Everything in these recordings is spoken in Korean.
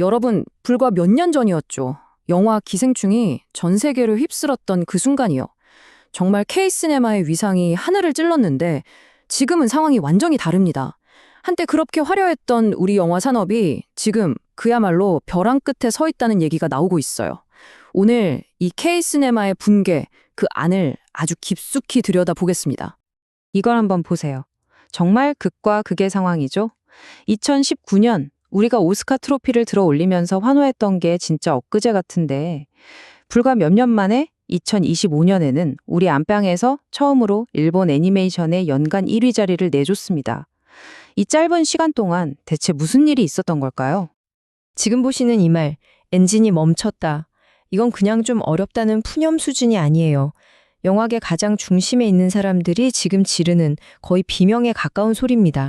여러분, 불과 몇 년 전이었죠. 영화 기생충이 전 세계를 휩쓸었던 그 순간이요. 정말 K시네마의 위상이 하늘을 찔렀는데 지금은 상황이 완전히 다릅니다. 한때 그렇게 화려했던 우리 영화 산업이 지금 그야말로 벼랑 끝에 서 있다는 얘기가 나오고 있어요. 오늘 이 K시네마의 붕괴, 그 안을 아주 깊숙이 들여다보겠습니다. 이걸 한번 보세요. 정말 극과 극의 상황이죠. 2019년 우리가 오스카 트로피를 들어 올리면서 환호했던 게 진짜 엊그제 같은데 불과 몇 년 만에 2025년에는 우리 안방에서 처음으로 일본 애니메이션의 연간 1위 자리를 내줬습니다. 이 짧은 시간 동안 대체 무슨 일이 있었던 걸까요? 지금 보시는 이 말, 엔진이 멈췄다. 이건 그냥 좀 어렵다는 푸념 수준이 아니에요. 영화계 가장 중심에 있는 사람들이 지금 지르는 거의 비명에 가까운 소리입니다.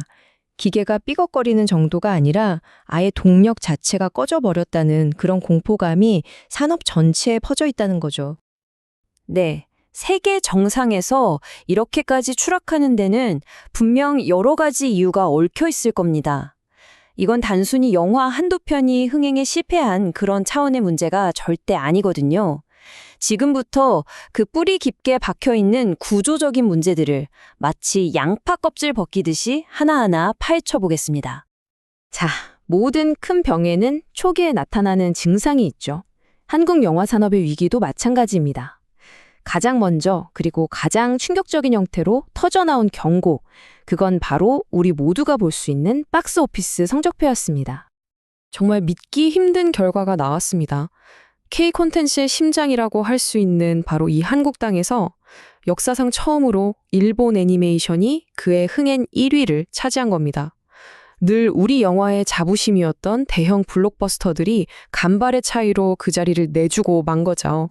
기계가 삐걱거리는 정도가 아니라 아예 동력 자체가 꺼져버렸다는 그런 공포감이 산업 전체에 퍼져 있다는 거죠. 네. 세계 정상에서 이렇게까지 추락하는 데는 분명 여러 가지 이유가 얽혀 있을 겁니다. 이건 단순히 영화 한두 편이 흥행에 실패한 그런 차원의 문제가 절대 아니거든요. 지금부터 그 뿌리 깊게 박혀 있는 구조적인 문제들을 마치 양파 껍질 벗기듯이 하나하나 파헤쳐 보겠습니다. 자, 모든 큰 병에는 초기에 나타나는 증상이 있죠. 한국 영화 산업의 위기도 마찬가지입니다. 가장 먼저 그리고 가장 충격적인 형태로 터져나온 경고, 그건 바로 우리 모두가 볼 수 있는 박스 오피스 성적표였습니다. 정말 믿기 힘든 결과가 나왔습니다. K 콘텐츠의 심장이라고 할 수 있는 바로 이 한국 땅에서 역사상 처음으로 일본 애니메이션이 그의 흥행 1위를 차지한 겁니다. 늘 우리 영화의 자부심이었던 대형 블록버스터들이 간발의 차이로 그 자리를 내주고 만 거죠.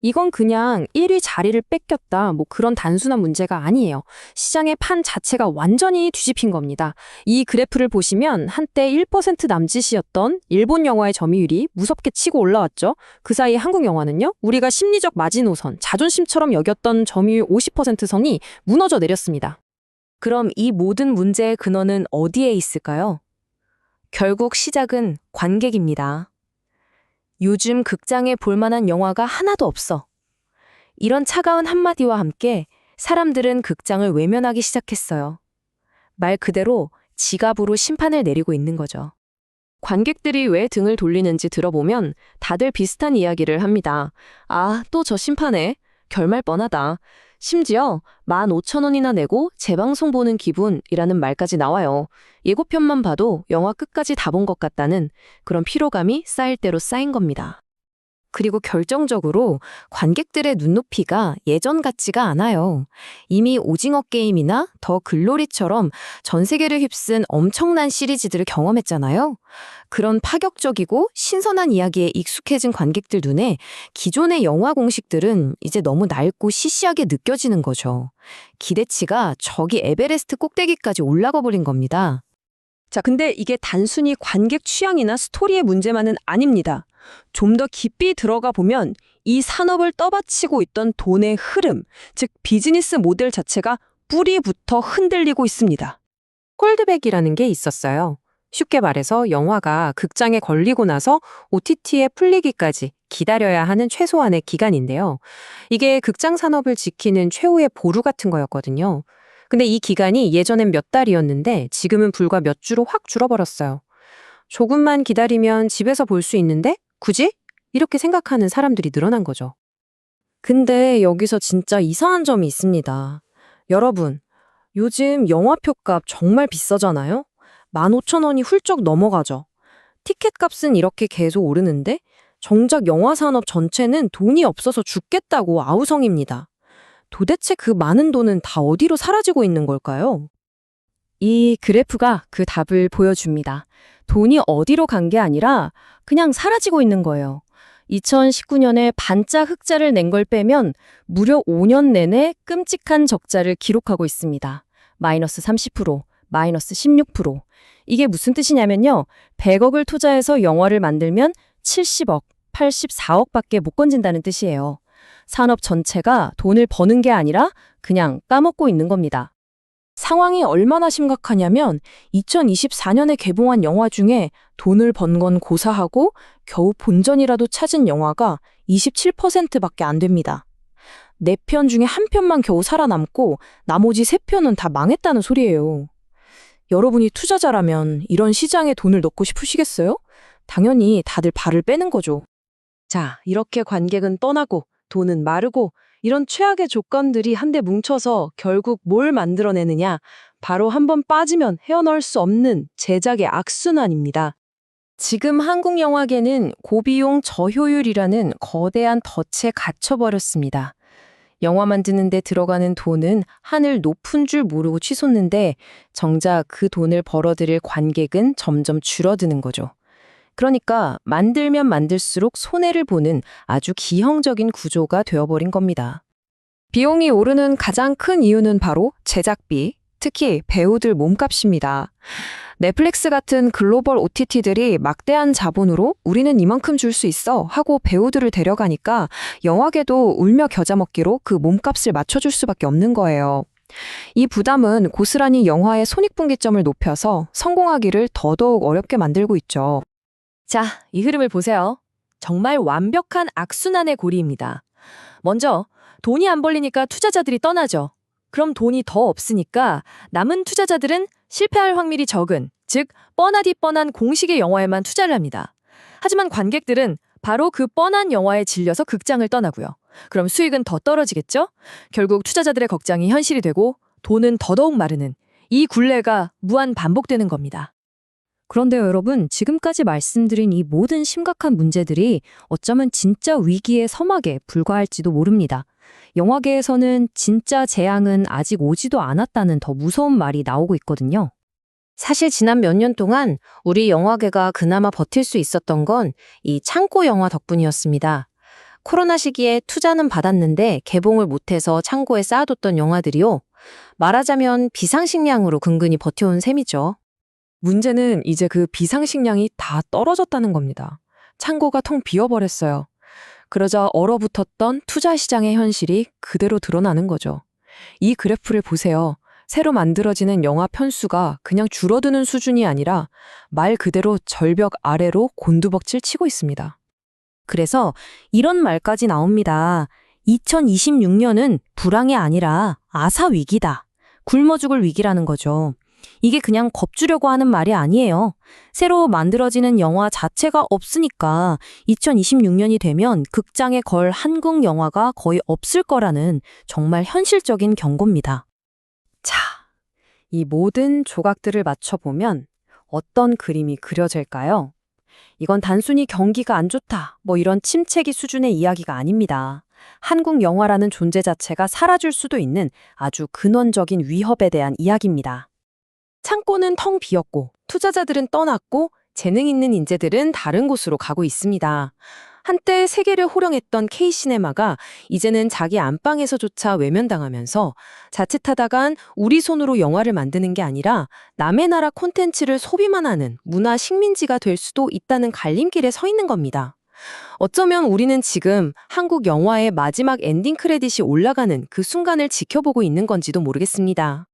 이건 그냥 1위 자리를 뺏겼다, 뭐 그런 단순한 문제가 아니에요. 시장의 판 자체가 완전히 뒤집힌 겁니다. 이 그래프를 보시면 한때 1% 남짓이었던 일본 영화의 점유율이 무섭게 치고 올라왔죠. 그 사이 한국 영화는요, 우리가 심리적 마지노선, 자존심처럼 여겼던 점유율 50% 선이 무너져 내렸습니다. 그럼 이 모든 문제의 근원은 어디에 있을까요? 결국 시작은 관객입니다. 요즘 극장에 볼 만한 영화가 하나도 없어. 이런 차가운 한마디와 함께 사람들은 극장을 외면하기 시작했어요. 말 그대로 지갑으로 심판을 내리고 있는 거죠. 관객들이 왜 등을 돌리는지 들어보면 다들 비슷한 이야기를 합니다. 아, 또 저 심판에 결말 뻔하다. 심지어 15,000원이나 내고 재방송 보는 기분이라는 말까지 나와요. 예고편만 봐도 영화 끝까지 다 본 것 같다는 그런 피로감이 쌓일 대로 쌓인 겁니다. 그리고 결정적으로 관객들의 눈높이가 예전 같지가 않아요. 이미 오징어 게임이나 더 글로리처럼 전 세계를 휩쓴 엄청난 시리즈들을 경험했잖아요. 그런 파격적이고 신선한 이야기에 익숙해진 관객들 눈에 기존의 영화 공식들은 이제 너무 낡고 시시하게 느껴지는 거죠. 기대치가 저기 에베레스트 꼭대기까지 올라가 버린 겁니다. 자, 근데 이게 단순히 관객 취향이나 스토리의 문제만은 아닙니다. 좀 더 깊이 들어가 보면 이 산업을 떠받치고 있던 돈의 흐름, 즉 비즈니스 모델 자체가 뿌리부터 흔들리고 있습니다. 콜드백이라는 게 있었어요. 쉽게 말해서 영화가 극장에 걸리고 나서 OTT에 풀리기까지 기다려야 하는 최소한의 기간인데요. 이게 극장 산업을 지키는 최후의 보루 같은 거였거든요. 근데 이 기간이 예전엔 몇 달이었는데 지금은 불과 몇 주로 확 줄어버렸어요. 조금만 기다리면 집에서 볼 수 있는데 굳이? 이렇게 생각하는 사람들이 늘어난 거죠. 근데 여기서 진짜 이상한 점이 있습니다. 여러분, 요즘 영화표 값 정말 비싸잖아요? 15,000원이 훌쩍 넘어가죠. 티켓 값은 이렇게 계속 오르는데 정작 영화 산업 전체는 돈이 없어서 죽겠다고 아우성입니다. 도대체 그 많은 돈은 다 어디로 사라지고 있는 걸까요? 이 그래프가 그 답을 보여줍니다. 돈이 어디로 간 게 아니라 그냥 사라지고 있는 거예요. 2019년에 반짝 흑자를 낸 걸 빼면 무려 5년 내내 끔찍한 적자를 기록하고 있습니다. 마이너스 30%, 마이너스 16%. 이게 무슨 뜻이냐면요. 100억을 투자해서 영화를 만들면 70억, 84억밖에 못 건진다는 뜻이에요. 산업 전체가 돈을 버는 게 아니라 그냥 까먹고 있는 겁니다. 상황이 얼마나 심각하냐면 2024년에 개봉한 영화 중에 돈을 번 건 고사하고 겨우 본전이라도 찾은 영화가 27%밖에 안 됩니다. 4편 중에 한 편만 겨우 살아남고 나머지 3편은 다 망했다는 소리예요. 여러분이 투자자라면 이런 시장에 돈을 넣고 싶으시겠어요? 당연히 다들 발을 빼는 거죠. 자, 이렇게 관객은 떠나고 돈은 마르고 이런 최악의 조건들이 한데 뭉쳐서 결국 뭘 만들어내느냐? 바로 한번 빠지면 헤어나올 수 없는 제작의 악순환입니다. 지금 한국 영화계는 고비용 저효율이라는 거대한 덫에 갇혀버렸습니다. 영화 만드는 데 들어가는 돈은 하늘 높은 줄 모르고 치솟는데 정작 그 돈을 벌어들일 관객은 점점 줄어드는 거죠. 그러니까 만들면 만들수록 손해를 보는 아주 기형적인 구조가 되어버린 겁니다. 비용이 오르는 가장 큰 이유는 바로 제작비, 특히 배우들 몸값입니다. 넷플릭스 같은 글로벌 OTT들이 막대한 자본으로 우리는 이만큼 줄 수 있어 하고 배우들을 데려가니까 영화계도 울며 겨자 먹기로 그 몸값을 맞춰줄 수밖에 없는 거예요. 이 부담은 고스란히 영화의 손익분기점을 높여서 성공하기를 더더욱 어렵게 만들고 있죠. 자, 이 흐름을 보세요. 정말 완벽한 악순환의 고리입니다. 먼저, 돈이 안 벌리니까 투자자들이 떠나죠. 그럼 돈이 더 없으니까 남은 투자자들은 실패할 확률이 적은, 즉, 뻔하디 뻔한 공식의 영화에만 투자를 합니다. 하지만 관객들은 바로 그 뻔한 영화에 질려서 극장을 떠나고요. 그럼 수익은 더 떨어지겠죠? 결국 투자자들의 걱정이 현실이 되고 돈은 더더욱 마르는 이 굴레가 무한 반복되는 겁니다. 그런데요, 여러분, 지금까지 말씀드린 이 모든 심각한 문제들이 어쩌면 진짜 위기의 서막에 불과할지도 모릅니다. 영화계에서는 진짜 재앙은 아직 오지도 않았다는 더 무서운 말이 나오고 있거든요. 사실 지난 몇 년 동안 우리 영화계가 그나마 버틸 수 있었던 건 이 창고 영화 덕분이었습니다. 코로나 시기에 투자는 받았는데 개봉을 못해서 창고에 쌓아뒀던 영화들이요. 말하자면 비상식량으로 근근히 버텨온 셈이죠. 문제는 이제 그 비상식량이 다 떨어졌다는 겁니다. 창고가 통 비어버렸어요. 그러자 얼어붙었던 투자 시장의 현실이 그대로 드러나는 거죠. 이 그래프를 보세요. 새로 만들어지는 영화 편수가 그냥 줄어드는 수준이 아니라 말 그대로 절벽 아래로 곤두벅질 치고 있습니다. 그래서 이런 말까지 나옵니다. 2026년은 불황이 아니라 아사 위기다. 굶어 죽을 위기라는 거죠. 이게 그냥 겁주려고 하는 말이 아니에요. 새로 만들어지는 영화 자체가 없으니까 2026년이 되면 극장에 걸 한국 영화가 거의 없을 거라는 정말 현실적인 경고입니다. 자, 이 모든 조각들을 맞춰보면 어떤 그림이 그려질까요? 이건 단순히 경기가 안 좋다, 뭐 이런 침체기 수준의 이야기가 아닙니다. 한국 영화라는 존재 자체가 사라질 수도 있는 아주 근원적인 위협에 대한 이야기입니다. 창고는 텅 비었고, 투자자들은 떠났고, 재능 있는 인재들은 다른 곳으로 가고 있습니다. 한때 세계를 호령했던 K시네마가 이제는 자기 안방에서조차 외면당하면서 자칫하다간 우리 손으로 영화를 만드는 게 아니라 남의 나라 콘텐츠를 소비만 하는 문화 식민지가 될 수도 있다는 갈림길에 서 있는 겁니다. 어쩌면 우리는 지금 한국 영화의 마지막 엔딩 크레딧이 올라가는 그 순간을 지켜보고 있는 건지도 모르겠습니다.